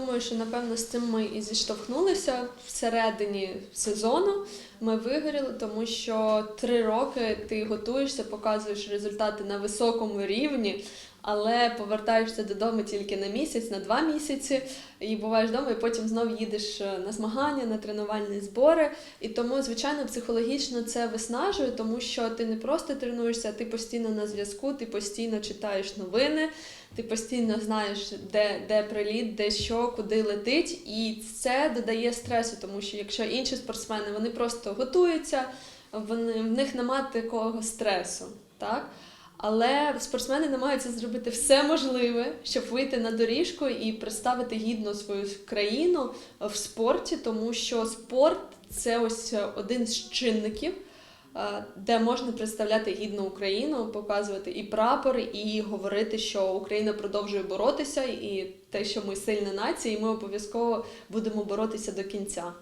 думаю, що напевно з цим ми і зіштовхнулися всередині сезону. Ми вигоріли, тому що три роки ти готуєшся, показуєш результати на високому рівні, але повертаєшся додому тільки на місяць, на два місяці, і буваєш вдома, і потім знов їдеш е, на змагання, на тренувальні збори. І тому, звичайно, психологічно це виснажує, тому що ти не просто тренуєшся, ти постійно на зв'язку, ти постійно читаєш новини, ти постійно знаєш, де, де приліт, де що, куди летить, і це додає стресу, тому що якщо інші спортсмени вони просто готуються, вони, в них немає такого стресу. Так? Але спортсмени намагаються зробити все можливе, щоб вийти на доріжку і представити гідно свою країну в спорті, тому що спорт це ось один з чинників, е, де можна представляти гідну Україну, показувати і прапор, і говорити, що Україна продовжує боротися, і те, що ми сильна нація, і ми обов'язково будемо боротися до кінця.